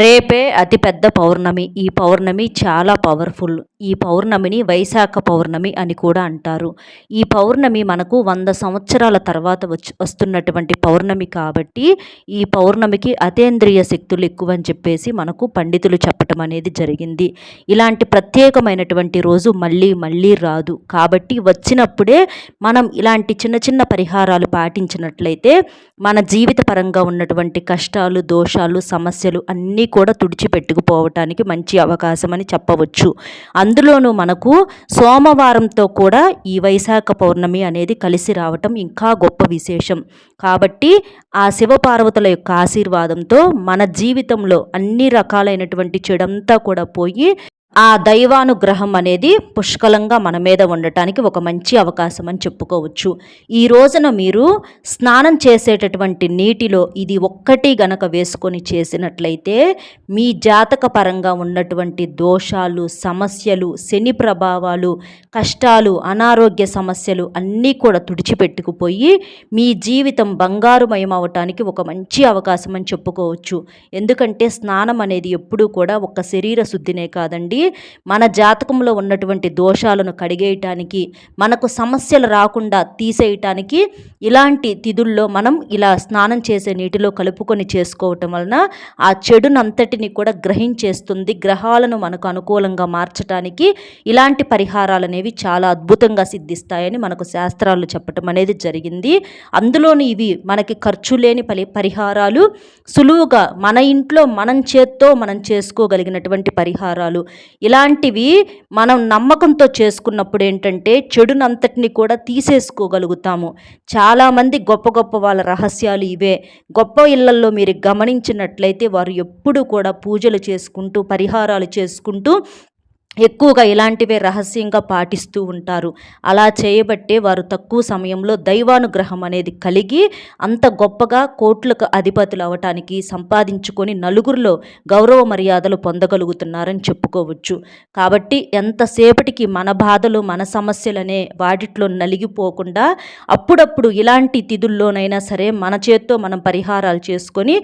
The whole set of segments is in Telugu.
రేపే అతిపెద్ద పౌర్ణమి. ఈ పౌర్ణమి చాలా పవర్ఫుల్. ఈ పౌర్ణమిని వైశాఖ పౌర్ణమి అని కూడా అంటారు. ఈ పౌర్ణమి మనకు వంద సంవత్సరాల తర్వాత వచ్చి వస్తున్నటువంటి పౌర్ణమి కాబట్టి ఈ పౌర్ణమికి అతేంద్రియ శక్తులు ఎక్కువ అని చెప్పేసి మనకు పండితులు చెప్పటం అనేది జరిగింది. ఇలాంటి ప్రత్యేకమైనటువంటి రోజు మళ్ళీ మళ్ళీ రాదు. కాబట్టి వచ్చినప్పుడే మనం ఇలాంటి చిన్న చిన్న పరిహారాలు పాటించినట్లయితే మన జీవిత పరంగా ఉన్నటువంటి కష్టాలు దోషాలు సమస్యలు అన్నీ అన్నీ కూడా తుడిచిపెట్టుకుపోవటానికి మంచి అవకాశం అని చెప్పవచ్చు. అందులోనూ మనకు సోమవారంతో కూడా ఈ వైశాఖ పౌర్ణమి అనేది కలిసి రావటం ఇంకా గొప్ప విశేషం. కాబట్టి ఆ శివపార్వతుల యొక్క ఆశీర్వాదంతో మన జీవితంలో అన్ని రకాలైనటువంటి చెడంతా కూడా పోయి ఆ దైవానుగ్రహం అనేది పుష్కలంగా మన మీద ఉండటానికి ఒక మంచి అవకాశం అని చెప్పుకోవచ్చు. ఈ రోజున మీరు స్నానం చేసేటటువంటి నీటిలో ఇది ఒక్కటి గనక వేసుకొని చేసినట్లయితే మీ జాతక పరంగా ఉన్నటువంటి దోషాలు సమస్యలు శని ప్రభావాలు కష్టాలు అనారోగ్య సమస్యలు అన్నీ కూడా తుడిచిపెట్టుకుపోయి మీ జీవితం బంగారుమయం అవటానికి ఒక మంచి అవకాశం అని చెప్పుకోవచ్చు. ఎందుకంటే స్నానం అనేది ఎప్పుడూ కూడా ఒక శరీర శుద్ధినే కాదండి. మన జాతకంలో ఉన్నటువంటి దోషాలను కడిగేయటానికి మనకు సమస్యలు రాకుండా తీసేయటానికి ఇలాంటి తిథుల్లో మనం ఇలా స్నానం చేసే నీటిలో కలుపుకొని చేసుకోవటం వలన ఆ చెడునంతటిని కూడా గ్రహించేస్తుంది. గ్రహాలను మనకు అనుకూలంగా మార్చడానికి ఇలాంటి పరిహారాలు అనేవి చాలా అద్భుతంగా సిద్ధిస్తాయని మనకు శాస్త్రాలు చెప్పటం అనేది జరిగింది. అందులోని ఇవి మనకి ఖర్చు లేని పలి పరిహారాలు సులువుగా మన ఇంట్లో మనం చేత్తో మనం చేసుకోగలిగినటువంటి పరిహారాలు. ఇలాంటివి మనం నమ్మకంతో చేసుకున్నప్పుడు ఏంటంటే చెడునంతటిని కూడా తీసేసుకోగలుగుతాము. చాలామంది గొప్ప గొప్ప వాళ్ళ రహస్యాలు ఇవే. గొప్ప ఇళ్ళల్లో మీరు గమనించినట్లయితే వారు ఎప్పుడు కూడా పూజలు చేసుకుంటూ పరిహారాలు చేసుకుంటూ ఎక్కువగా ఇలాంటివే రహస్యంగా పాటిస్తూ ఉంటారు. అలా చేయబట్టే వారు తక్కువ సమయంలో దైవానుగ్రహం అనేది కలిగి అంత గొప్పగా కోట్లకు అధిపతులు అవటానికి సంపాదించుకొని నలుగురిలో గౌరవ మర్యాదలు పొందగలుగుతున్నారని చెప్పుకోవచ్చు. కాబట్టి ఎంతసేపటికి మన బాధలు మన సమస్యలనే వాటిట్లో నలిగిపోకుండా అప్పుడప్పుడు ఇలాంటి తిథుల్లోనైనా సరే మన చేత్తో మనం పరిహారాలు చేసుకొని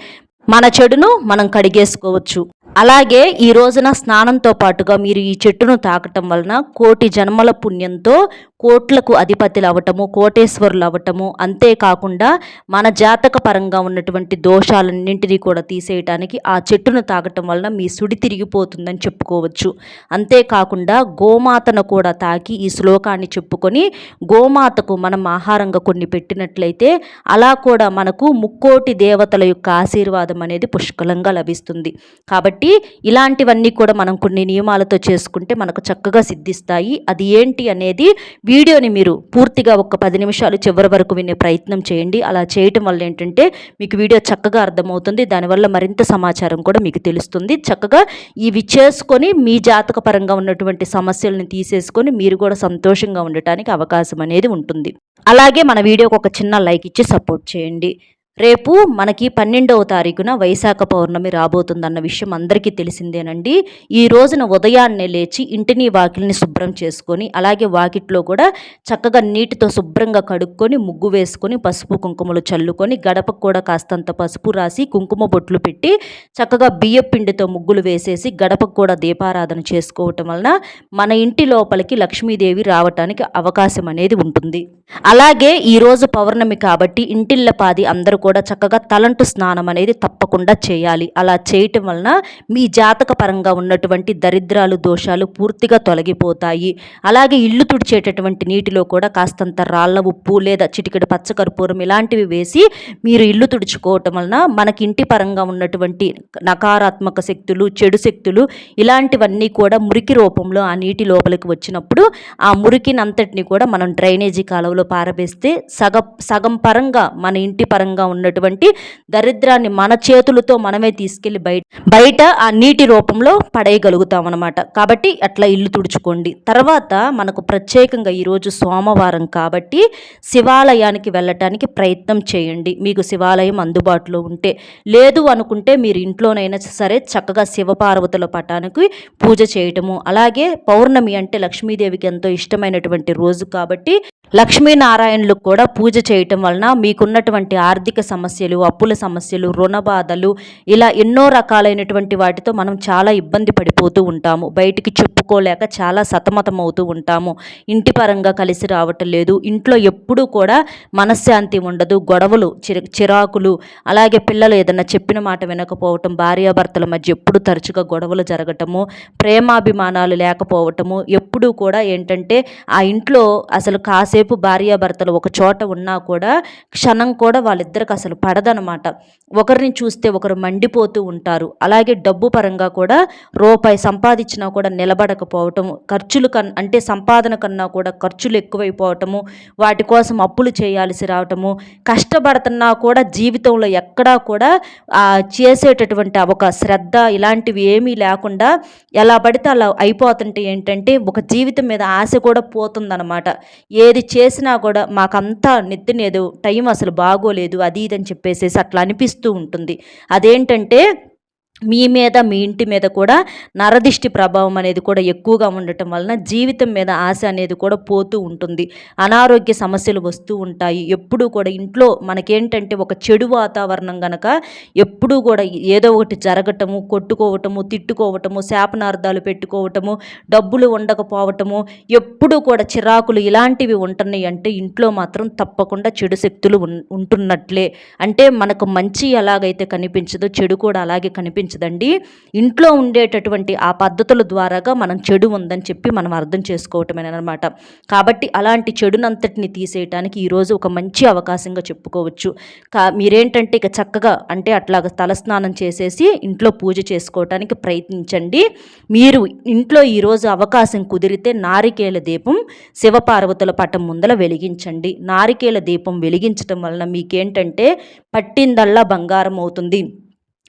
మన చెడును మనం కడిగేసుకోవచ్చు. అలాగే ఈ రోజున స్నానంతో పాటుగా మీరు ఈ చెట్టును తాకటం వలన కోటి జన్మల పుణ్యంతో కోట్లకు అధిపతులు అవటము కోటేశ్వరులు అవ్వటము అంతేకాకుండా మన జాతక పరంగా ఉన్నటువంటి దోషాలన్నింటినీ కూడా తీసేయటానికి ఆ చెట్టును తాగటం వలన మీ సుడి తిరిగిపోతుందని చెప్పుకోవచ్చు. అంతేకాకుండా గోమాతను కూడా తాకి ఈ శ్లోకాన్ని చెప్పుకొని గోమాతకు మనం ఆహారంగా కొన్ని పెట్టినట్లయితే అలా కూడా మనకు ముక్కోటి దేవతల యొక్క ఆశీర్వాదం అనేది పుష్కలంగా లభిస్తుంది. కాబట్టి కాబట్టి ఇలాంటివన్నీ కూడా మనం కొన్ని నియమాలతో చేసుకుంటే మనకు చక్కగా సిద్ధిస్తాయి. అది ఏంటి అనేది వీడియోని మీరు పూర్తిగా ఒక పది నిమిషాలు చివరి వరకు వినే ప్రయత్నం చేయండి. అలా చేయటం వల్ల ఏంటంటే మీకు వీడియో చక్కగా అర్థమవుతుంది. దానివల్ల మరింత సమాచారం కూడా మీకు తెలుస్తుంది. చక్కగా ఇవి చేసుకొని మీ జాతక పరంగా ఉన్నటువంటి సమస్యలను తీసేసుకొని మీరు కూడా సంతోషంగా ఉండటానికి అవకాశం అనేది ఉంటుంది. అలాగే మన వీడియోకి ఒక చిన్న లైక్ ఇచ్చి సపోర్ట్ చేయండి. రేపు మనకి పన్నెండవ తారీఖున వైశాఖ పౌర్ణమి రాబోతుందన్న విషయం అందరికీ తెలిసిందేనండి. ఈ రోజున ఉదయాన్నే లేచి ఇంటిని వాకిల్ని శుభ్రం చేసుకొని అలాగే వాకిట్లో కూడా చక్కగా నీటితో శుభ్రంగా కడుక్కొని ముగ్గు వేసుకొని పసుపు కుంకుమలు చల్లుకొని గడపకు కూడా కాస్తంత పసుపు రాసి కుంకుమ బొట్లు పెట్టి చక్కగా బియ్య పిండితో ముగ్గులు వేసేసి గడపకు కూడా దీపారాధన చేసుకోవటం వలన మన ఇంటి లోపలికి లక్ష్మీదేవి రావటానికి అవకాశం అనేది ఉంటుంది. అలాగే ఈరోజు పౌర్ణమి కాబట్టి ఇంటిల్లపాది అందరూ కూడా చక్కగా తలంటు స్నానం అనేది తప్పకుండా చేయాలి. అలా చేయటం వలన మీ జాతక పరంగా ఉన్నటువంటి దరిద్రాలు దోషాలు పూర్తిగా తొలగిపోతాయి. అలాగే ఇల్లు తుడిచేటటువంటి నీటిలో కూడా కాస్తంత రాళ్ళ ఉప్పు లేదా చిటికెడు పచ్చకర్పూరం ఇలాంటివి వేసి మీరు ఇల్లు తుడుచుకోవటం వలన మనకి ఇంటి పరంగా ఉన్నటువంటి నకారాత్మక శక్తులు చెడు శక్తులు ఇలాంటివన్నీ కూడా మురికి రూపంలో ఆ నీటి లోపలికి వచ్చినప్పుడు ఆ మురికినంతటిని కూడా మనం డ్రైనేజీ కాలువలో పారవేస్తే సగ సగం పరంగా మన ఇంటి పరంగా ఉన్నటువంటి దరిద్రాన్ని మన చేతులతో మనమే తీసుకెళ్ళి బయట బయట ఆ నీటి రూపంలో పడేయగలుగుతాం అనమాట కాబట్టి అట్లా ఇల్లు తుడుచుకోండి. తర్వాత మనకు ప్రత్యేకంగా ఈరోజు సోమవారం కాబట్టి శివాలయానికి వెళ్ళటానికి ప్రయత్నం చేయండి. మీకు శివాలయం అందుబాటులో ఉంటే. లేదు అనుకుంటే మీరు ఇంట్లోనైనా సరే చక్కగా శివపార్వతుల పటానికి పూజ చేయటము. అలాగే పౌర్ణమి అంటే లక్ష్మీదేవికి ఎంతో ఇష్టమైనటువంటి రోజు కాబట్టి లక్ష్మీనారాయణులకు కూడా పూజ చేయటం వలన మీకున్నటువంటి ఆర్థిక సమస్యలు అప్పుల సమస్యలు రుణ బాధలు ఇలా ఎన్నో రకాలైనటువంటి వాటితో మనం చాలా ఇబ్బంది పడిపోతూ ఉంటాము. బయటికి చెప్పుకోలేక చాలా సతమతం అవుతూ ఉంటాము. ఇంటి పరంగా కలిసి రావటం లేదు. ఇంట్లో ఎప్పుడూ కూడా మనశ్శాంతి ఉండదు. గొడవలు చిర చిరాకులు అలాగే పిల్లలు ఏదైనా చెప్పిన మాట వినకపోవటం భార్యాభర్తల మధ్య ఎప్పుడు తరచుగా గొడవలు జరగటము ప్రేమాభిమానాలు లేకపోవటము ఎప్పుడూ కూడా ఏంటంటే ఆ ఇంట్లో అసలు కాసేపు భార్యాభర్తలు ఒక చోట ఉన్నా కూడా క్షణం కూడా వాళ్ళిద్దరికి అసలు పడదనమాట. ఒకరిని చూస్తే ఒకరు మండిపోతూ ఉంటారు. అలాగే డబ్బు పరంగా కూడా రూపాయి సంపాదించినా కూడా నిలబడకపోవటము ఖర్చులు కన్ అంటే సంపాదన కన్నా కూడా ఖర్చులు ఎక్కువైపోవటము వాటి కోసం అప్పులు చేయాల్సి రావటము కష్టపడుతున్నా కూడా జీవితంలో ఎక్కడా కూడా చేసేటటువంటి ఒక శ్రద్ధ ఇలాంటివి ఏమీ లేకుండా ఎలా పడితే అలా అయిపోతుంటే ఏంటంటే ఒక జీవితం మీద ఆశ కూడా పోతుందన్నమాట ఏది చేసినా కూడా మాకంతా నెత్తినేదో టైం అసలు బాగోలేదు అది ఇది అని చెప్పేసేసి అట్లా అనిపిస్తూ ఉంటుంది. అదేంటంటే మీ మీద మీ ఇంటి మీద కూడా నరదిష్టి ప్రభావం అనేది కూడా ఎక్కువగా ఉండటం వలన జీవితం మీద ఆశ అనేది కూడా పోతూ ఉంటుంది. అనారోగ్య సమస్యలు వస్తూ ఉంటాయి. ఎప్పుడూ కూడా ఇంట్లో మనకేంటంటే ఒక చెడు వాతావరణం గనక ఎప్పుడూ కూడా ఏదో ఒకటి జరగటము కొట్టుకోవటము తిట్టుకోవటము శాపనార్థాలు పెట్టుకోవటము డబ్బులు ఉండకపోవటము ఎప్పుడూ కూడా చిరాకులు ఇలాంటివి ఉంటున్నాయి అంటే ఇంట్లో మాత్రం తప్పకుండా చెడు శక్తులు ఉంటున్నట్లే. అంటే మనకు మంచి ఎలాగైతే కనిపించదో చెడు కూడా అలాగే కనిపించదు మంచిదండి ఇంట్లో ఉండేటటువంటి ఆ పద్ధతుల ద్వారాగా మనం చెడు ఉందని చెప్పి మనం అర్థం చేసుకోవటమేనమాట కాబట్టి అలాంటి చెడునంతటిని తీసేయటానికి ఈరోజు ఒక మంచి అవకాశంగా చెప్పుకోవచ్చు. కా మీరేంటంటే ఇక చక్కగా అంటే అట్లాగ తలస్నానం చేసేసి ఇంట్లో పూజ చేసుకోవటానికి ప్రయత్నించండి. మీరు ఇంట్లో ఈరోజు అవకాశం కుదిరితే నారికేల దీపం శివపార్వతుల పటం ముందల వెలిగించండి. నారికేల దీపం వెలిగించటం వలన మీకేంటంటే పట్టిందల్లా బంగారం అవుతుంది.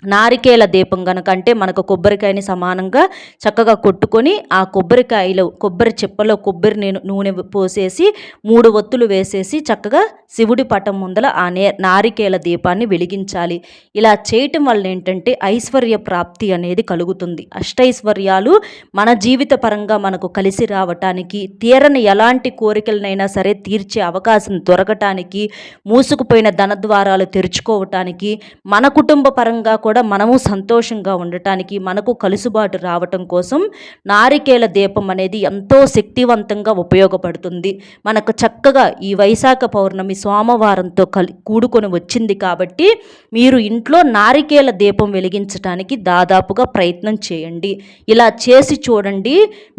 నారికేల దీపం కనుక అంటే మనకు కొబ్బరికాయని సమానంగా చక్కగా కొట్టుకొని ఆ కొబ్బరికాయలో కొబ్బరి చెప్పలో కొబ్బరి నేను నూనె పోసేసి మూడు ఒత్తులు వేసేసి చక్కగా శివుడి పటం ముందల ఆ నే నారికేల దీపాన్ని వెలిగించాలి. ఇలా చేయటం వల్ల ఏంటంటే ఐశ్వర్య ప్రాప్తి అనేది కలుగుతుంది. అష్టైశ్వర్యాలు మన జీవిత పరంగా మనకు కలిసి రావటానికి తీరని ఎలాంటి కోరికలనైనా సరే తీర్చే అవకాశం దొరకటానికి మూసుకుపోయిన ధనద్వారాలు తెరుచుకోవటానికి మన కుటుంబ పరంగా కూడా మనము సంతోషంగా ఉండటానికి మనకు కలుసుబాటు రావటం కోసం నారికేల దీపం అనేది ఎంతో శక్తివంతంగా ఉపయోగపడుతుంది. మనకు చక్కగా ఈ వైశాఖ పౌర్ణమి సోమవారంతో కలి కూడుకొని వచ్చింది కాబట్టి మీరు ఇంట్లో నారికేల దీపం వెలిగించడానికి దాదాపుగా ప్రయత్నం చేయండి. ఇలా చేసి చూడండి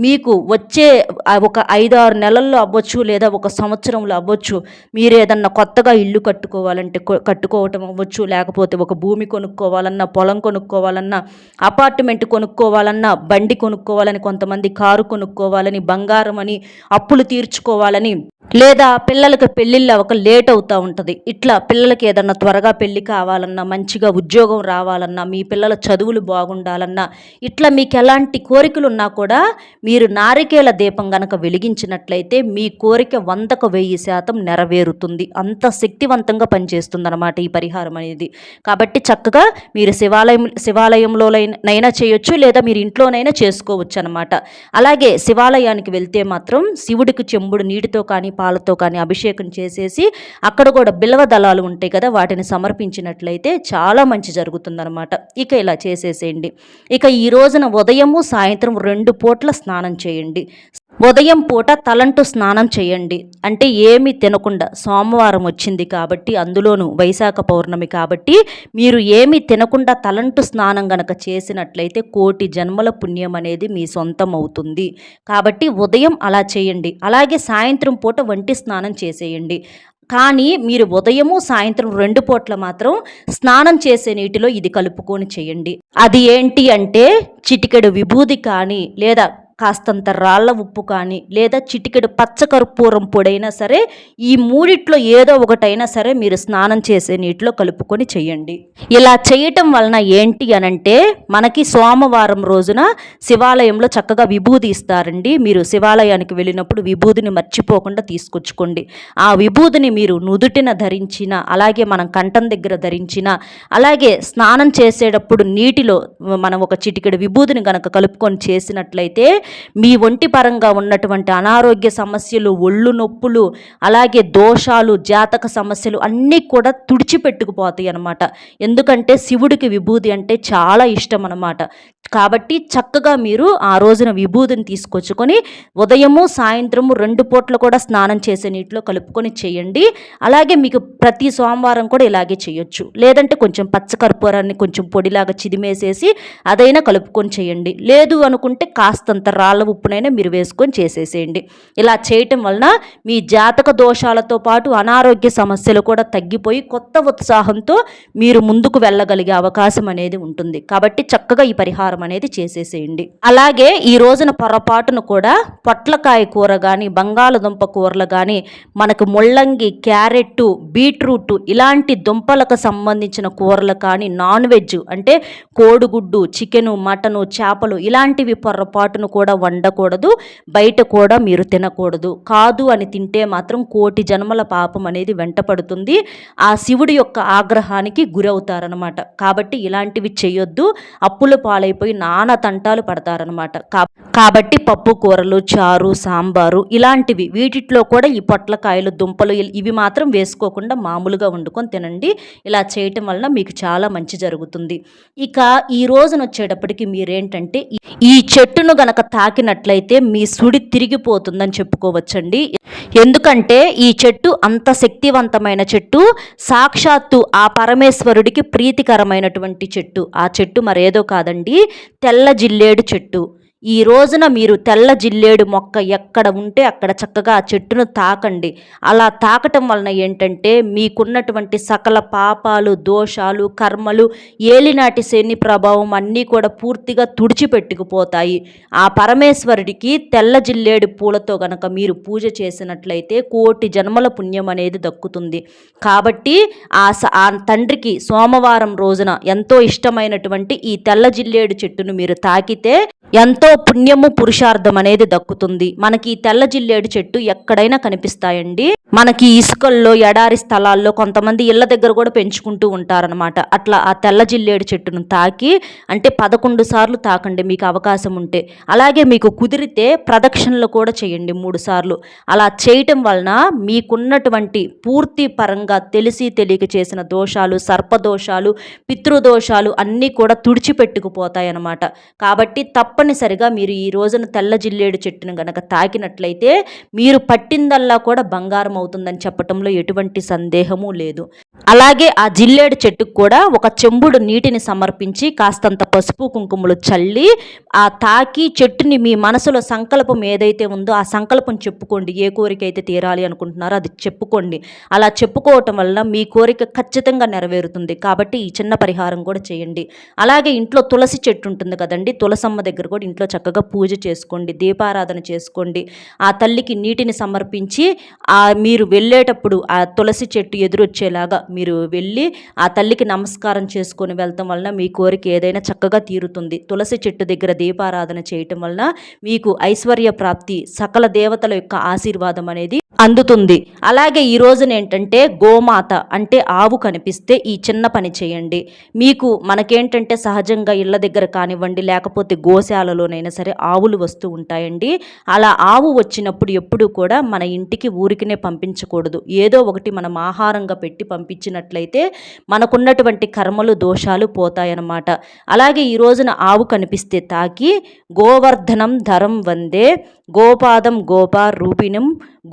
మీకు వచ్చే ఒక ఐదు ఆరు నెలల్లో అవ్వచ్చు లేదా ఒక సంవత్సరంలో అవ్వచ్చు. మీరు ఏదన్నా కొత్తగా ఇల్లు కట్టుకోవాలంటే కట్టుకోవటం అవ్వచ్చు లేకపోతే ఒక భూమి కొనుక్కోవాలన్నా కొనుక్కోవాలన్నా పొలం కొనుక్కోవాలన్నా అపార్ట్మెంట్ కొనుక్కోవాలన్నా బండి కొనుక్కోవాలని కొంతమంది కారు కొనుక్కోవాలని బంగారం అని అప్పులు తీర్చుకోవాలని లేదా పిల్లలకి పెళ్ళిళ్ళు ఒక లేట్ అవుతూ ఉంటుంది. ఇట్లా పిల్లలకి ఏదన్నా త్వరగా పెళ్ళి కావాలన్నా మంచిగా ఉద్యోగం రావాలన్నా మీ పిల్లల చదువులు బాగుండాలన్నా ఇట్లా మీకు ఎలాంటి కోరికలు ఉన్నా కూడా మీరు నారికేల దీపం గనక వెలిగించినట్లయితే మీ కోరిక వందకు వెయ్యి శాతం నెరవేరుతుంది. అంత శక్తివంతంగా పనిచేస్తుంది అనమాట ఈ పరిహారం అనేది. కాబట్టి చక్కగా మీరు మీరు శివాలయం శివాలయంలోనైనా చేయొచ్చు లేదా మీరు ఇంట్లోనైనా చేసుకోవచ్చు అనమాట అలాగే శివాలయానికి వెళ్తే మాత్రం శివుడికి చెంబుడు నీటితో కానీ పాలతో కానీ అభిషేకం చేసేసి అక్కడ కూడా బిల్వ దళాలు ఉంటాయి కదా వాటిని సమర్పించినట్లయితే చాలా మంచి జరుగుతుందనమాట ఇక ఇలా చేసేసేయండి. ఇక ఈ రోజున ఉదయము సాయంత్రం రెండు పూట్ల స్నానం చేయండి. ఉదయం పూట తలంటు స్నానం చేయండి. అంటే ఏమి తినకుండా సోమవారం వచ్చింది కాబట్టి అందులోనూ వైశాఖ పౌర్ణమి కాబట్టి మీరు ఏమి తినకుండా తలంటు స్నానం గనక చేసినట్లయితే కోటి జన్మల పుణ్యం అనేది మీ సొంతం అవుతుంది. కాబట్టి ఉదయం అలా చేయండి. అలాగే సాయంత్రం పూట వంటి స్నానం చేసేయండి. కానీ మీరు ఉదయము సాయంత్రం రెండు పూట్ల మాత్రం స్నానం చేసే నీటిలో ఇది కలుపుకొని చేయండి. అది ఏంటి అంటే చిటికెడు విభూది కానీ లేదా కాస్తంత రాళ్ళ ఉప్పు కానీ లేదా చిటికెడు పచ్చకర్పూరం పొడైనా సరే ఈ మూడిట్లో ఏదో ఒకటైనా సరే మీరు స్నానం చేసే నీటిలో కలుపుకొని చేయండి. ఇలా చేయటం వలన ఏంటి అనంటే మనకి సోమవారం రోజున శివాలయంలో చక్కగా విభూది ఇస్తారండి. మీరు శివాలయానికి వెళ్ళినప్పుడు విభూదిని మర్చిపోకుండా తీసుకొచ్చుకోండి. ఆ విభూదిని మీరు నుదుటిన ధరించిన అలాగే మనం కంఠం దగ్గర ధరించిన అలాగే స్నానం చేసేటప్పుడు నీటిలో మనం ఒక చిటికెడు విభూదిని గనక కలుపుకొని చేసినట్లయితే మీ ఒంటి పరంగా ఉన్నటువంటి అనారోగ్య సమస్యలు ఒళ్ళు నొప్పులు అలాగే దోషాలు జాతక సమస్యలు అన్నీ కూడా తుడిచిపెట్టుకుపోతాయి అనమాట ఎందుకంటే శివుడికి విభూది అంటే చాలా ఇష్టం అనమాట కాబట్టి చక్కగా మీరు ఆ రోజున విభూతిని తీసుకొచ్చుకొని ఉదయము సాయంత్రము రెండు పూట్ల కూడా స్నానం చేసే నీటిలో కలుపుకొని చేయండి. అలాగే మీకు ప్రతి సోమవారం కూడా ఇలాగే చేయొచ్చు. లేదంటే కొంచెం పచ్చకర్పూరాన్ని కొంచెం పొడిలాగా చిదిమేసేసి అదైనా కలుపుకొని చేయండి. లేదు అనుకుంటే కాస్తంత రాళ్ళ ఉప్పునైనా మీరు వేసుకొని చేసేసేయండి. ఇలా చేయటం వలన మీ జాతక దోషాలతో పాటు అనారోగ్య సమస్యలు కూడా తగ్గిపోయి కొత్త ఉత్సాహంతో మీరు ముందుకు వెళ్ళగలిగే అవకాశం అనేది ఉంటుంది. కాబట్టి చక్కగా ఈ పరిహారం అనేది చేసేసేయండి. అలాగే ఈ రోజున పొరపాటును కూడా పొట్లకాయ కూర కానీ బంగాళదుంప కూరలు కానీ మనకు ముళ్ళంగి క్యారెట్ బీట్రూట్ ఇలాంటి దుంపలకు సంబంధించిన కూరలు కానీ నాన్ వెజ్ అంటే కోడిగుడ్డు చికెను మటను చేపలు ఇలాంటివి పొరపాటును కూడా వండకూడదు బయట కూడా మీరు తినకూడదు. కాదు అని తింటే మాత్రం కోటి జన్మల పాపం అనేది వెంటపడుతుంది. ఆ శివుడి యొక్క ఆగ్రహానికి గురవుతారనమాట కాబట్టి ఇలాంటివి చేయొద్దు. అప్పుల పాలైపోయి నానా తంటాలు పడతారనమాట కాబట్టి పప్పు కూరలు చారు సాంబారు ఇలాంటివి వీటిట్లో కూడా ఈ పొట్లకాయలు దుంపలు ఇవి మాత్రం వేసుకోకుండా మామూలుగా వండుకొని తినండి. ఇలా చేయటం వలన మీకు చాలా మంచి జరుగుతుంది. ఇక ఈ రోజున వచ్చేటప్పటికి మీరేంటంటే ఈ- ఈ చెట్టును గనక తాకినట్లయితే మీ సుడి తిరిగిపోతుందని చెప్పుకోవచ్చండి. ఎందుకంటే ఈ చెట్టు అంత శక్తివంతమైన చెట్టు సాక్షాత్తు ఆ పరమేశ్వరుడికి ప్రీతికరమైనటువంటి చెట్టు. ఆ చెట్టు మరేదో కాదండి తెల్ల జిల్లేడు చెట్టు. ఈ రోజున మీరు తెల్ల జిల్లేడు మొక్క ఎక్కడ ఉంటే అక్కడ చక్కగా ఆ చెట్టును తాకండి. అలా తాకటం వలన ఏంటంటే మీకున్నటువంటి సకల పాపాలు దోషాలు కర్మలు ఏలినాటి శని ప్రభావం అన్నీ కూడా పూర్తిగా తుడిచిపెట్టుకుపోతాయి. ఆ పరమేశ్వరుడికి తెల్ల జిల్లేడు పూలతో గనక మీరు పూజ చేసినట్లయితే కోటి జన్మల పుణ్యం అనేది దక్కుతుంది. కాబట్టి ఆ స- ఆ తండ్రికి సోమవారం రోజున ఎంతో ఇష్టమైనటువంటి ఈ తెల్ల జిల్లేడు చెట్టును మీరు తాకితే ఎంతో పుణ్యము పురుషార్థం అనేది దక్కుతుంది. మనకి ఈ తెల్ల జిల్లేడు చెట్టు ఎక్కడైనా కనిపిస్తాయండి. మనకి ఇసుకల్లో ఎడారి స్థలాల్లో కొంతమంది ఇళ్ళ దగ్గర కూడా పెంచుకుంటూ ఉంటారనమాట అట్లా ఆ తెల్ల జిల్లేడు చెట్టును తాకి అంటే పదకొండు సార్లు తాకండి మీకు అవకాశం ఉంటే. అలాగే మీకు కుదిరితే ప్రదక్షిణలు కూడా చేయండి మూడు సార్లు. అలా చేయటం వలన మీకున్నటువంటి పూర్తి పరంగా తెలిసి తెలియక చేసిన దోషాలు సర్పదోషాలు పితృదోషాలు అన్నీ కూడా తుడిచిపెట్టుకుపోతాయి అన్నమాట కాబట్టి తప్పనిసరిగా మీరు ఈ రోజున తెల్ల జిల్లేడు చెట్టును గనక తాకినట్లయితే మీరు పట్టిందల్లా కూడా బంగారం అవుతుందని చెప్పటంలో ఎటువంటి సందేహము లేదు. అలాగే ఆ జిల్లేడు చెట్టుకు కూడా ఒక చెంబుడు నీటిని సమర్పించి కాస్తంత పసుపు కుంకుమలు చల్లి ఆ తాకి చెట్టుని మీ మనసులో సంకల్పం ఏదైతే ఉందో ఆ సంకల్పం చెప్పుకోండి. ఏ కోరిక అయితే తీరాలి అనుకుంటున్నారో అది చెప్పుకోండి. అలా చెప్పుకోవటం వల్ల మీ కోరిక ఖచ్చితంగా నెరవేరుతుంది. కాబట్టి ఈ చిన్న పరిహారం కూడా చేయండి. అలాగే ఇంట్లో తులసి చెట్టు ఉంటుంది కదండి తులసమ్మ దగ్గర కూడా ఇంట్లో చక్కగా పూజ చేసుకోండి దీపారాధన చేసుకోండి. ఆ తల్లికి నీటిని సమర్పించి ఆ మీరు వెళ్ళేటప్పుడు ఆ తులసి చెట్టు ఎదురొచ్చేలాగా మీరు వెళ్ళి ఆ తల్లికి నమస్కారం చేసుకొని వెళ్తాం వలన మీ కోరిక ఏదైనా చక్కగా తీరుతుంది. తులసి చెట్టు దగ్గర దీపారాధన చేయటం వలన మీకు ఐశ్వర్య ప్రాప్తి సకల దేవతల యొక్క ఆశీర్వాదం అనేది అందుతుంది. అలాగే ఈ రోజున ఏంటంటే గోమాత అంటే ఆవు కనిపిస్తే ఈ చిన్న పని చేయండి. మీకు మనకేంటంటే సహజంగా ఇళ్ళ దగ్గర కానివ్వండి లేకపోతే గోశాలలోనే గోశాలలోనైనా సరే ఆవులు వస్తూ ఉంటాయండి. అలా ఆవు వచ్చినప్పుడు ఎప్పుడు కూడా మన ఇంటికి ఊరికినే పంపించకూడదు. ఏదో ఒకటి మనం ఆహారంగా పెట్టి పంపించినట్లయితే మనకున్నటువంటి కర్మలు దోషాలు పోతాయన్నమాట. అలాగే ఈ రోజున ఆవు కనిపిస్తే తాకి గోవర్ధనం ధరం వందే గోపాదం గోపా రూపిణం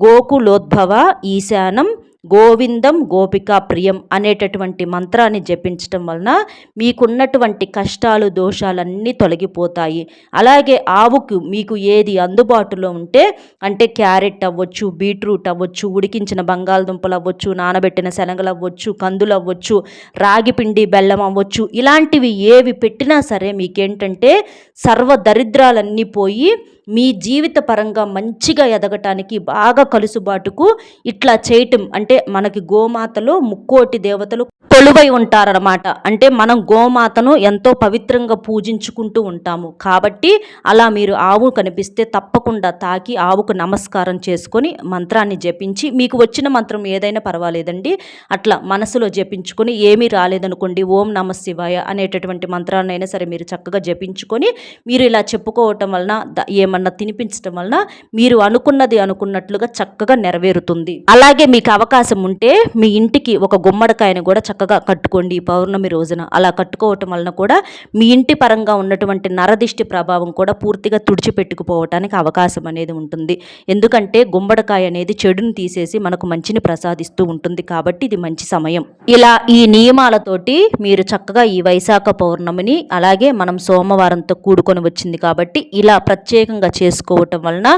గోకులోద్భవ ఈశానం గోవిందం గోపికా ప్రియం అనేటటువంటి మంత్రాన్ని జపించటం వలన మీకున్నటువంటి కష్టాలు దోషాలన్నీ తొలగిపోతాయి. అలాగే ఆవుకు మీకు ఏది అందుబాటులో ఉంటే అంటే క్యారెట్ అవ్వచ్చు బీట్రూట్ అవ్వచ్చు ఉడికించిన బంగాళదుంపలు అవ్వచ్చు నానబెట్టిన శనగలు అవ్వచ్చు కందులు అవ్వచ్చు రాగిపిండి బెల్లం అవ్వచ్చు ఇలాంటివి ఏవి పెట్టినా సరే మీకేంటంటే సర్వ దరిద్రాలన్నీ పోయి మీ జీవిత పరంగా మంచిగా ఎదగటానికి బాగా కలుసుబాటుకు ఇట్లా చేయటం అంటే మనకి గోమాతలో ముక్కోటి దేవతలు కొలువై ఉంటారనమాట అంటే మనం గోమాతను ఎంతో పవిత్రంగా పూజించుకుంటూ ఉంటాము. కాబట్టి అలా మీరు ఆవు కనిపిస్తే తప్పకుండా తాకి ఆవుకు నమస్కారం చేసుకొని మంత్రాన్ని జపించి మీకు వచ్చిన మంత్రం ఏదైనా పర్వాలేదండి అట్లా మనసులో జపించుకొని ఏమీ రాలేదనుకోండి ఓం నమ శివాయ అనేటటువంటి మంత్రాన్నైనా సరే మీరు చక్కగా జపించుకొని మీరు ఇలా చెప్పుకోవటం వలన ఏమన్నా తినిపించడం వలన మీరు అనుకున్నది అనుకున్నట్లుగా చక్కగా నెరవేరుతుంది. అలాగే మీకు అవకాశం ఉంటే మీ ఇంటికి ఒక గుమ్మడికాయను కూడా చక్కగా చక్కగా కట్టుకోండి ఈ పౌర్ణమి రోజున. అలా కట్టుకోవటం వలన కూడా మీ ఇంటి పరంగా ఉన్నటువంటి నరదిష్టి ప్రభావం కూడా పూర్తిగా తుడిచిపెట్టుకుపోవటానికి అవకాశం అనేది ఉంటుంది. ఎందుకంటే గుమ్మడికాయ అనేది చెడుని తీసేసి మనకు మంచిని ప్రసాదిస్తూ ఉంటుంది కాబట్టి ఇది మంచి సమయం. ఇలా ఈ నియమాలతోటి మీరు చక్కగా ఈ వైశాఖ పౌర్ణమిని అలాగే మనం సోమవారంతో కూడుకొని వచ్చింది కాబట్టి ఇలా ప్రత్యేకంగా చేసుకోవటం వలన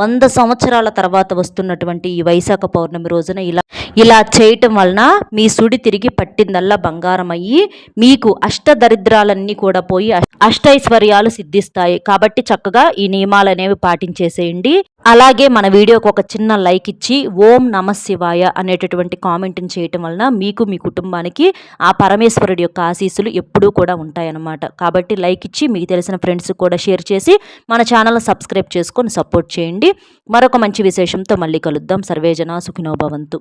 వంద సంవత్సరాల తర్వాత వస్తున్నటువంటి ఈ వైశాఖ పౌర్ణమి రోజున ఇలా ఇలా చేయటం వలన మీ సుడి తిరిగి పట్టిందల్లా బంగారం అయ్యి మీకు అష్టదరిద్రాలన్నీ కూడా పోయి అష్టైశ్వర్యాలు సిద్ధిస్తాయి. కాబట్టి చక్కగా ఈ నియమాలు అనేవి పాటించేసేయండి. అలాగే మన వీడియోకి ఒక చిన్న లైక్ ఇచ్చి ఓం నమ శివాయ అనేటటువంటి కామెంట్ని చేయటం వలన మీకు మీ కుటుంబానికి ఆ పరమేశ్వరుడి యొక్క ఆశీస్సులు ఎప్పుడూ కూడా ఉంటాయన్నమాట. కాబట్టి లైక్ ఇచ్చి మీకు తెలిసిన ఫ్రెండ్స్ కూడా షేర్ చేసి మన ఛానల్ సబ్స్క్రైబ్ చేసుకొని సపోర్ట్ చేయండి. మరొక మంచి విశేషంతో మళ్ళీ కలుద్దాం. సర్వేజన సుఖినోభవంతు